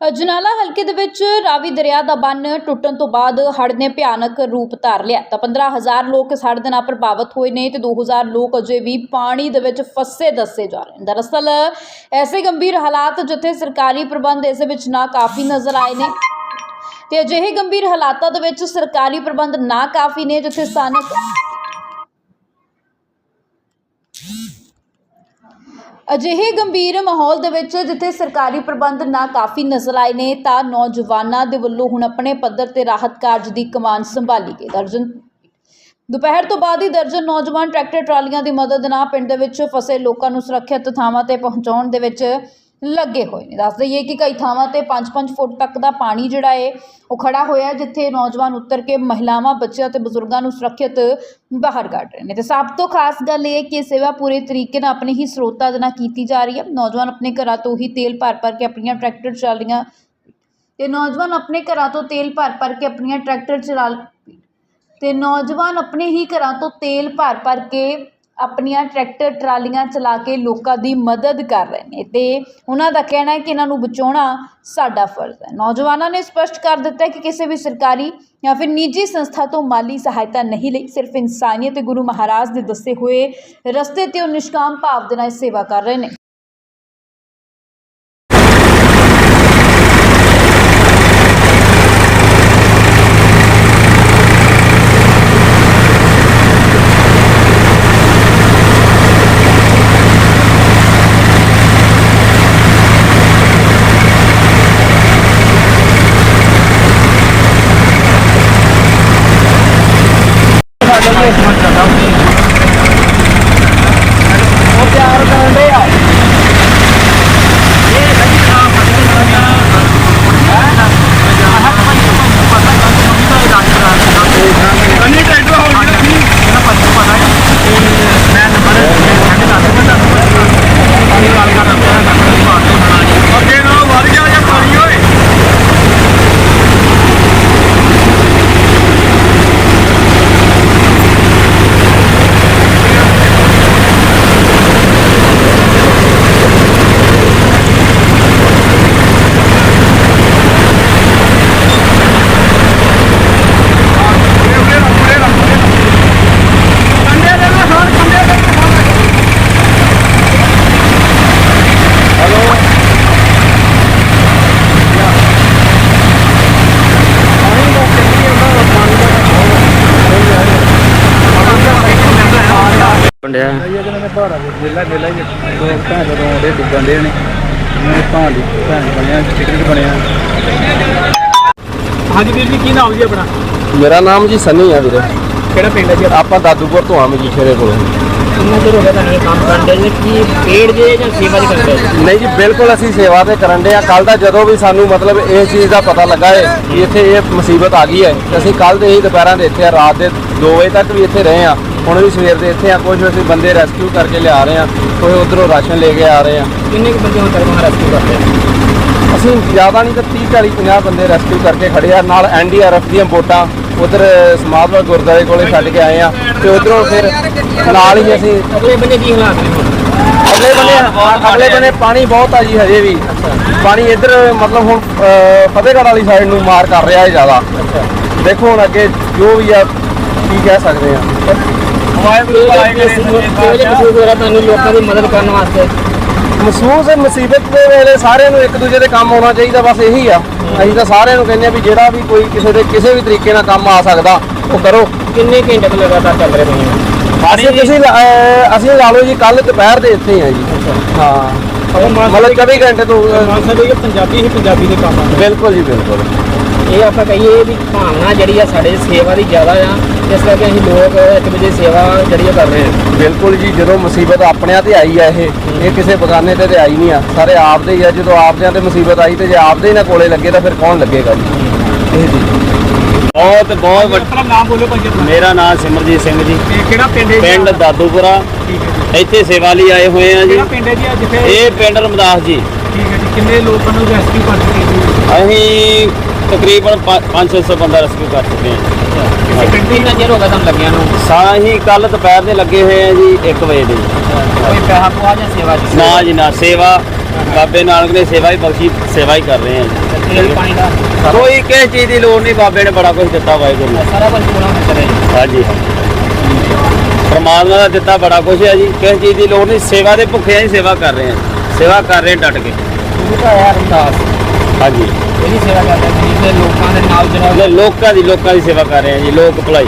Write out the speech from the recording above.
ਅਜਨਾਲਾ ਹਲਕੇ ਦੇ ਵਿੱਚ ਰਾਵੀ ਦਰਿਆ ਦਾ ਬੰਨ ਟੁੱਟਣ ਤੋਂ ਬਾਅਦ ਹੜ੍ਹ ਨੇ ਭਿਆਨਕ ਰੂਪ ਧਾਰ ਲਿਆ। ਤਾਂ 15000 ਲੋਕ ਇਸ ਹੜ੍ਹ ਦੇ ਨਾਲ ਪ੍ਰਭਾਵਿਤ ਹੋਏ ਨੇ ਤੇ 2000 ਲੋਕ ਅਜੇ ਵੀ ਪਾਣੀ ਦੇ ਵਿੱਚ ਫਸੇ ਦੱਸੇ ਜਾ ਰਹੇ ਨੇ। ਦਰਅਸਲ, ਐਸੇ ਗੰਭੀਰ ਹਾਲਾਤ ਜਿੱਥੇ ਸਰਕਾਰੀ ਪ੍ਰਬੰਧ ਇਸ ਵਿੱਚ ਨਾ ਕਾਫੀ ਨਜ਼ਰ ਆਏ ਨੇ ਤੇ ਅਜਿਹੇ ਗੰਭੀਰ ਹਾਲਾਤਾਂ ਦੇ ਵਿੱਚ ਸਰਕਾਰੀ ਪ੍ਰਬੰਧ ਨਾ ਕਾਫੀ ਨੇ ਜਿੱਥੇ ਸਥਾਨਕ ਅਜਿਹੇ ਗੰਭੀਰ ਮਾਹੌਲ ਦੇ ਵਿੱਚ ਜਿੱਥੇ ਸਰਕਾਰੀ ਪ੍ਰਬੰਧ ਨਾ ਕਾਫੀ ਨਜ਼ਰ ਆਏ ਨੇ, ਤਾਂ ਨੌਜਵਾਨਾਂ ਦੇ ਵੱਲੋਂ ਹੁਣ ਆਪਣੇ ਪੱਧਰ ਤੇ ਰਾਹਤ ਕਾਰਜ ਦੀ ਕਮਾਨ ਸੰਭਾਲੀ ਗਈ। ਦਰਜਨ ਦੁਪਹਿਰ ਤੋਂ ਬਾਅਦ ਹੀ ਦਰਜਨ ਨੌਜਵਾਨ ਟਰੈਕਟਰ ਟਰਾਲੀਆਂ ਦੀ ਮਦਦ ਨਾਲ ਪਿੰਡ ਦੇ ਵਿੱਚ ਫਸੇ ਲੋਕਾਂ ਨੂੰ ਸੁਰੱਖਿਅਤ ਥਾਵਾਂ ਤੇ ਪਹੁੰਚਾਉਣ ਦੇ ਵਿੱਚ ਲੱਗੇ ਹੋਏ ਨੇ। ਦੱਸ ਦਈਏ ਕਿ ਕਈ ਥਾਵਾਂ ਤੇ 5-5 ਫੁੱਟ ਤੱਕ ਦਾ ਪਾਣੀ ਜਿਹੜਾ ਏ, ਉਹ ਖੜਾ ਹੋਇਆ ਜਿੱਥੇ ਨੌਜਵਾਨ ਉੱਤਰ ਕੇ ਮਹਿਲਾਵਾਂ, ਬੱਚਿਆਂ ਤੇ ਬਜ਼ੁਰਗਾਂ ਨੂੰ ਸੁਰੱਖਿਅਤ ਬਾਹਰ ਕੱਢ ਰਹੇ ਨੇ। ਤੇ ਸਭ ਤੋਂ ਖਾਸ ਗੱਲ ਇਹ ਹੈ ਕਿ ਇਹ ਸੇਵਾ ਪੂਰੇ ਤਰੀਕੇ ਨਾਲ ਆਪਣੇ ਹੀ ਸਰੋਤਾਂ ਦੇ ਨਾਲ ਕੀਤੀ ਜਾ ਰਹੀ ਹੈ। ਨੌਜਵਾਨ ਆਪਣੇ ਘਰਾਂ ਤੋਂ ਹੀ ਤੇਲ ਭਰ ਭਰ ਕੇ ਆਪਣੀਆਂ ਟਰੈਕਟਰ ਟਰਾਲੀਆਂ ਤੇ ਨੌਜਵਾਨ ਆਪਣੇ ਘਰਾਂ ਤੋਂ ਤੇਲ ਭਰ ਭਰ ਕੇ ਆਪਣੀਆਂ ਟਰੈਕਟਰ ਚਲਾ ਤੇ ਨੌਜਵਾਨ ਆਪਣੇ ਹੀ ਘਰਾਂ ਤੋਂ ਤੇਲ ਭਰ ਭਰ ਕੇ ਆਪਣੀਆਂ ਟਰੈਕਟਰ ਟਰਾਲੀਆਂ ਚਲਾ ਕੇ ਲੋਕਾਂ ਦੀ ਮਦਦ ਕਰ ਰਹੇ ਨੇ ਤੇ ਉਹਨਾਂ ਦਾ ਕਹਿਣਾ ਹੈ ਕਿ ਇਹਨਾਂ ਨੂੰ ਬਚਾਉਣਾ ਸਾਡਾ ਫਰਜ਼ ਹੈ। ਨੌਜਵਾਨਾਂ ਨੇ ਸਪਸ਼ਟ ਕਰ ਦਿੱਤਾ ਕਿ ਕਿਸੇ ਵੀ ਸਰਕਾਰੀ ਜਾਂ ਫਿਰ ਨਿੱਜੀ ਸੰਸਥਾ ਤੋਂ ਮਾਲੀ ਸਹਾਇਤਾ ਨਹੀਂ ਲਈ, ਸਿਰਫ ਇਨਸਾਨੀਅਤ ਤੇ ਗੁਰੂ ਮਹਾਰਾਜ ਦੇ ਦੱਸੇ ਹੋਏ ਰਸਤੇ ਤੇ ਉਹ ਨਿਸ਼ਕਾਮ ਭਾਵ ਦੇ ਨਾਲ ਸੇਵਾ ਕਰ ਰਹੇ ਨੇ। Oke, harus ada ya. ਪੰਡਿਆ ਇਹਨਾਂ ਨੇ ਭਾਰਾ ਮੇਲਾ ਮੇਲਾ ਹੀ ਦੋ ਭੈਣ ਦੇ ਰੋਂਦੇ ਡੁੱਬਣ ਦੇ ਨੇ ਮੈਂ ਭਾਂਡੀ ਭੈਣ ਬਣਿਆ ਟਿਕਟ ਬਣਿਆ ਹਾਂਜੀ ਵੀਰ ਜੀ ਕੀ ਨਾਮ ਜੀ ਆਪਣਾ? ਮੇਰਾ ਨਾਮ ਜੀ ਸੰਨੀ ਆ ਵੀਰੇ। ਕਿਹੜਾ ਪਿੰਡ ਹੈ ਜੀ ਆਪਾਂ ਦਾਦੂਪੁਰ ਤੋਂ ਆ ਮਜੀਠੇ ਕੋਲ। ਕਿੰਨਾ ਚਿਰ ਹੋ ਗਿਆ ਤੁਹਾਨੂੰ ਇਹ ਕੰਮ ਕਰਦੇ ਨੇ ਕੀ ਪੇੜ ਜੇ ਜਾਂ ਸੇਵਾ ਦੀ ਕਰਦੇ ਨਹੀਂ ਜੀ ਬਿਲਕੁਲ ਅਸੀਂ ਸੇਵਾ ਤੇ ਕਰਨ ਦੇ ਆ। ਕੱਲ ਦਾ ਜਦੋਂ ਵੀ ਸਾਨੂੰ ਮਤਲਬ ਇਸ ਚੀਜ਼ ਦਾ ਪਤਾ ਲੱਗਾ ਹੈ ਕਿ ਇੱਥੇ ਇਹ ਮੁਸੀਬਤ ਆ ਗਈ ਹੈ ਤੇ ਅਸੀਂ ਕੱਲ ਦੇ ਹੀ ਦੁਪਹਿਰਾਂ ਦੇ ਇੱਥੇ ਆ ਰਾਤ ਦੇ 2 ਵਜੇ ਤੱਕ ਵੀ ਇੱਥੇ ਰਹੇ ਆ। ਹੁਣ ਵੀ ਸਵੇਰ ਦੇ ਇੱਥੇ ਆ ਕੁਝ ਅਸੀਂ ਬੰਦੇ ਰੈਸਕਿਊ ਕਰਕੇ ਲਿਆ ਰਹੇ ਆ ਕੋਈ ਉਧਰੋਂ ਰਾਸ਼ਨ ਲੈ ਕੇ ਆ ਰਹੇ ਆ। ਕਿੰਨੇ ਕੁ ਬੰਦੇ ਹੁਣ ਤੱਕ ਮਹਾਰਾਜ ਰੈਸਕਿਊ ਕਰਦੇ ਆ? ਅਸੀਂ ਜ਼ਿਆਦਾ ਨਹੀਂ ਤਾਂ 30 40 50 ਬੰਦੇ ਰੈਸਕਿਊ ਕਰਕੇ ਖੜੇ ਆ ਨਾਲ ਐਨਡੀਆਰਐਫ ਦੀਆਂ ਬੋਟਾਂ ਉਧਰ ਸਮਾਧਵਾ ਗੁਰਦੁਆਰੇ ਕੋਲੇ ਛੱਡ ਕੇ ਆਏ ਆ ਤੇ ਉਧਰੋਂ ਫਿਰ ਨਾਲ ਹੀ ਅਸੀਂ ਅਗਲੇ ਬੰਦੇ ਕੀ ਹਾਲਾਤ ਨੇ? ਅਗਲੇ ਬੰਨੇ ਅਗਲੇ ਬੰਨੇ ਪਾਣੀ ਬਹੁਤ ਆ ਜੀ ਹਜੇ ਵੀ। ਪਾਣੀ ਇੱਧਰ ਮਤਲਬ ਹੁਣ ਫਤਿਹਗੜ੍ਹ ਵਾਲੀ ਸਾਈਡ ਨੂੰ ਮਾਰ ਕਰ ਰਿਹਾ ਹੈ ਜ਼ਿਆਦਾ। ਦੇਖੋ ਹੁਣ ਅੱਗੇ ਜੋ ਵੀ ਆ ਕੀ ਕਹਿ ਸਕਦੇ ਆ। ਤੁਹਾਨੂੰ ਲੋਕਾਂ ਦੀ ਮਦਦ ਕਰਨ ਵਾਸਤੇ ਮਹਿਸੂਸ ਮੁਸੀਬਤ ਦੇ ਵੇਲੇ ਸਾਰਿਆਂ ਨੂੰ ਇੱਕ ਦੂਜੇ ਦੇ ਕੰਮ ਆਉਣਾ ਚਾਹੀਦਾ ਬਸ ਇਹੀ ਆ। ਅਸੀਂ ਤਾਂ ਸਾਰਿਆਂ ਨੂੰ ਕਹਿੰਦੇ ਆ ਵੀ ਜਿਹੜਾ ਵੀ ਕੋਈ ਕਿਸੇ ਦੇ ਕਿਸੇ ਵੀ ਤਰੀਕੇ ਨਾਲ ਕੰਮ ਆ ਸਕਦਾ ਉਹ ਕਰੋ। ਕਿੰਨੇ ਘੰਟੇ ਤੋਂ ਲਗਾਤਾਰ ਚੱਲ ਰਹੇ ਨੇ? ਅਸੀਂ ਲਾ ਲਓ ਜੀ ਕੱਲ ਦੁਪਹਿਰ ਦੇ ਇੱਥੇ ਆ ਜੀ। ਹਾਂ। ਮਤਲਬ 24 ਘੰਟੇ ਤੋਂ ਅਹ, ਮੰਨ ਸਕਦੇ ਹੋ ਪੰਜਾਬੀ ਹੀ ਪੰਜਾਬੀ ਦੇ ਕੰਮ ਆ। ਬਿਲਕੁਲ ਜੀ ਬਿਲਕੁਲ। ਇਹ ਆਪਾਂ ਕਹੀਏ ਵੀ ਭਾਵਨਾ ਜਿਹੜੀ ਆ ਸਾਡੇ ਸੇਵਾ ਦੀ ਜ਼ਿਆਦਾ ਆ ਇਸ ਕਰਕੇ ਅਸੀਂ ਲੋਕ ਇੱਕ ਦੂਜੇ ਦੀ ਸੇਵਾ ਜਿਹੜੀ ਆ ਕਰ ਰਹੇ ਹਾਂ ਬਿਲਕੁਲ ਜੀ ਜਦੋਂ ਮੁਸੀਬਤ ਆਪਣਿਆਂ ਤੇ ਆਈ ਆ ਇਹ ਇਹ ਕਿਸੇ ਬਗਾਨੇ ਤੇ ਤੇ ਆਈ ਨਹੀਂ ਆ। ਸਾਰੇ ਆਪਦੇ ਹੀ ਆ ਜਦੋਂ ਆਪਦਿਆਂ ਤੇ ਮੁਸੀਬਤ ਆਈ ਤੇ ਜੇ ਆਪਦੇ ਹੀ ਨਾ ਕੋਲੇ ਲੱਗੇ ਤਾਂ ਫਿਰ ਕੌਣ ਲੱਗੇਗਾ ਜੀ? ਇਹ ਜੀ। ਬਹੁਤ ਬਹੁਤ ਵੱਡ- ਆਪਣਾ ਨਾਮ ਬੋਲੋ ਭਾਜੀ ਆਪਣਾ। ਮੇਰਾ ਨਾਮ ਸਿਮਰਜੀਤ ਸਿੰਘ ਜੀ। ਇਹ ਕਿਹੜਾ ਪਿੰਡ ਹੈ ਪਿੰਡ ਦਾਦੂਪੁਰਾ। ਜੀ। ਇੱਥੇ ਸੇਵਾ ਲਈ ਆਏ ਹੋਏ ਆ ਜੀ। ਕਿਹੜਾ ਪਿੰਡ ਹੈ ਜੀ ਆ ਜਿੱਥੇ? ਇਹ ਪਿੰਡ ਰਮਦਾਸ ਜੀ। ਠੀਕ ਹੈ ਜੀ ਕਿੰਨੇ ਲੋਕਾਂ ਨੂੰ ਰੈਸਕਿਊ ਕਰ ਚੁੱਕੇ ਜੀ? ਅਸੀਂ ਤਕਰੀਬਨ 500 ਬੰਦਾ ਰੈਸਕਿਊ ਕਰ ਚੁੱਕੇ ਹਾਂ ਕਿਸੇ ਪਿੰਡ ਦੀ ਨਜ਼ਰ ਹੋਗਾ ਤੁਹਾਨੂੰ ਲੱਗਿਆ ਨੂੰ? ਸਾ ਅਸੀਂ ਕੱਲ ਦੁਪਹਿਰ ਦੇ ਲੱਗੇ ਹੋਏ ਆ ਜੀ 1 ਵਜੇ ਦੇ। ਕੋਈ ਪੈਸਾ ਪਵਾ ਜਾਂ ਸੇਵਾ ਜੀ ਨਾ ਜੀ ਨਾ ਸੇਵਾ। ਬਾਬੇ ਨਾਨਕ ਨੇ ਸੇਵਾ ਹੀ ਬਖਸ਼ੀ ਸੇਵਾ ਹੀ ਕਰ ਰਹੇ ਹਾਂ ਤੇਲ ਪਾਣੀ ਦਾ? ਕੋਈ ਕਿਸੇ ਚੀਜ਼ ਦੀ ਲੋੜ ਨਹੀਂ ਬਾਬੇ ਨੇ ਬੜਾ ਕੁਝ ਦਿੱਤਾ ਵਾਹਿਗੁਰੂ ਨੇ। ਸਾਰਾ ਕੁਝ ਕਰੇ ਹਾਂਜੀ। ਪਰਮਾਤਮਾ ਦਾ ਦਿੱਤਾ ਬੜਾ ਕੁਝ ਹੈ ਜੀ। ਕਿਸੇ ਚੀਜ਼ ਦੀ ਲੋੜ ਨਹੀਂ ਸੇਵਾ ਦੇ ਭੁੱਖੇ ਆ ਸੇਵਾ ਕਰ ਰਹੇ ਹਾਂ ਸੇਵਾ ਕਰ ਰਹੇ ਡਟ ਕੇ। ਗੁਰੂ ਦਾ ਹਾਂਜੀ। ਇਹਦੀ ਸੇਵਾ ਕਰਦੇ ਗਰੀਬ ਦੇ ਲੋਕਾਂ ਦੇ ਨਾਲ ਜਿਹੜਾ ਲੋਕਾਂ ਦੀ ਲੋਕਾਂ ਦੀ ਸੇਵਾ ਕਰ ਰਹੇ ਹਾਂ ਜੀ, ਲੋਕ ਭਲਾਈ।